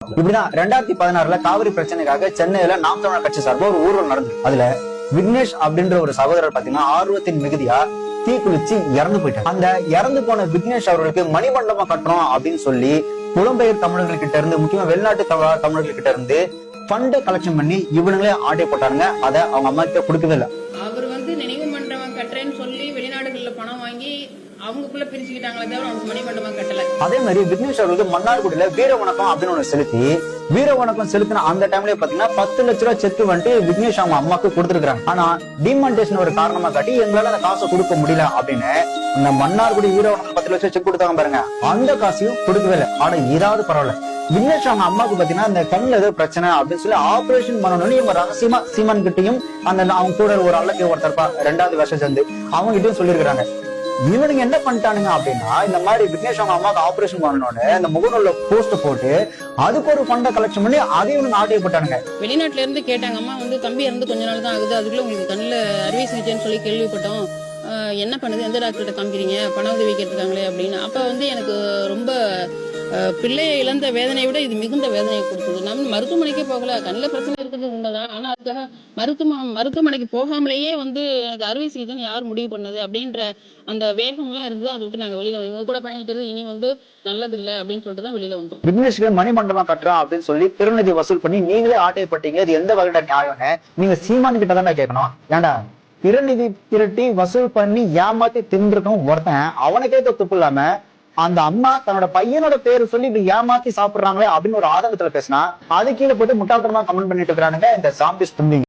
இப்படிதான் ரெண்டாயிரத்தி பதினாறுல காவிரி பிரச்சனைக்காக சென்னையில நாம் தமிழர் கட்சி சார்பாக ஒரு ஊர்வலம் நடந்தது அதுல விக்னேஷ் அப்படின்ற ஒரு சகோதரர் பாத்தீங்கன்னா ஆர்வத்தின் மிகுதியா தீக்குளிச்சு இறந்து போயிட்டாங்க அந்த இறந்து போன விக்னேஷ் அவர்களுக்கு மணிமண்டபம் கட்டுறோம் அப்படின்னு சொல்லி புலம்பெயர் தமிழர்கள் கிட்ட இருந்து முக்கியமா வெளிநாட்டு தமிழர்கள் கிட்ட இருந்து பண்ட கலெக்ஷன் பண்ணி இவனுங்களே ஆட்டை போட்டாருங்க அதை அவங்க அம்மா கிட்ட கொடுக்கவே இல்லை. பணம் வாங்கி அவங்களுக்குள்ள பிரிச்சுக்கிட்டாங்களே தவிர அவங்க மணி மண்டபம் கட்டல. அதே மாதிரி விக்னேஷ் அவர்களுக்கு மன்னார்குடியில வீர வணக்கம் அப்படின்னு ஒண்ணு செலுத்தி வீர வணக்கம் செலுத்தின அந்த டைம்ல பாத்தீங்கன்னா பத்து லட்ச ரூபாய் செக் வந்துட்டு விக்னேஷ் அவங்க அம்மாக்கு கொடுத்துருக்காங்க ஆனா டிமான்டேஷன் ஒரு காரணமா காட்டி எங்களால அந்த காசை கொடுக்க முடியல அப்படின்னு அந்த மன்னார்குடி வீர வணக்கம் பத்து லட்சம் செக் கொடுத்தாங்க பாருங்க. அந்த காசையும் கொடுக்கவே இல்லை. ஆனா இதாவது பரவாயில்ல. விக்னேஷ் அவங்க அம்மாவுக்கு பாத்தீங்கன்னா அந்த கண்ணுல ஏதோ பிரச்சனை அப்படின்னு சொல்லி ஆபரேஷன் பண்ணணும்னு இவங்க ரகசியமா சீமான் கிட்டயும் அந்த அவங்க கூட ஒரு அல்லக்கு ஒருத்தர் ரெண்டாவது வருஷம் சேர்ந்து அவங்க கிட்டயும் சொல்லியிருக்காங்க இவனுங்க என்ன பண்ணிட்டானுங்க அப்படின்னா இந்த மாதிரி விக்னேஷ் அவங்க அம்மாவுக்கு ஆபரேஷன் பண்ணணும்னு இந்த முகநூல்ல போஸ்ட் போட்டு அதுக்கு ஒரு ஃபண்டை கலெக்ஷன் பண்ணி அதை இவனுங்க ஆட்டைய போட்டானுங்க. வெளிநாட்டுல இருந்து கேட்டாங்க அம்மா வந்து தம்பி இருந்து கொஞ்ச நாள் தான் ஆகுது. அதுக்குள்ள உங்களுக்கு கண்ணில் அறுவை சிகிச்சைன்னு சொல்லி கேள்விப்பட்டோம். என்ன பண்ணுது? எந்த டாக்டர்கிட்ட காமிக்கிறீங்க? பண உதவி கேட்டிருக்காங்களே அப்படின்னு. அப்ப வந்து எனக்கு ரொம்ப பிள்ளையை இழந்த வேதனையை விட இது மிகுந்த வேதனையை கொடுத்தது மருத்துவமனைக்கே போகல. கண்ணில் பிரச்சனை இருக்கிறது உண்மைதான். ஆனால் அதுக்காக மருத்துவ மருத்துவமனைக்கு போகாமலேயே வந்து எனக்கு அறுவை சிகிச்சைன்னு யார் முடிவு பண்ணது அப்படின்ற அந்த வேகம்லாம் இருந்தது. அதை விட்டு நாங்கள் வெளியில் இவங்க கூட பயணிக்கிறது இனி வந்து நல்லது இல்லை அப்படின்னு சொல்லிட்டு தான் வெளியில் வந்தோம். விக்னேஷ்கள் மணிமண்டபம் கட்டுறோம் அப்படின்னு சொல்லி பெருநிதி வசூல் பண்ணி நீங்களே ஆட்டைப்பட்டீங்க அது எந்த வகையில நியாயம்னு நீங்கள் சீமான் கிட்ட தானே கேட்கணும். ஏன்டா? பிறநிதி திரட்டி வசூல் பண்ணி ஏமாத்தி தின்றுக்கும் ஒருத்தன் அவனுக்கே துப்பு இல்லாம அந்த அம்மா தன்னோட பையனோட பேரு சொல்லி இப்படி ஏமாத்தி சாப்பிடுறாங்களே அப்படின்னு ஒரு ஆதங்கத்துல பேசினா அது கீழே போட்டு முட்டாள்தனமா கமெண்ட் பண்ணிட்டு இருக்கிறானுங்க இந்த சாம்பிஸ் தும்பிங்க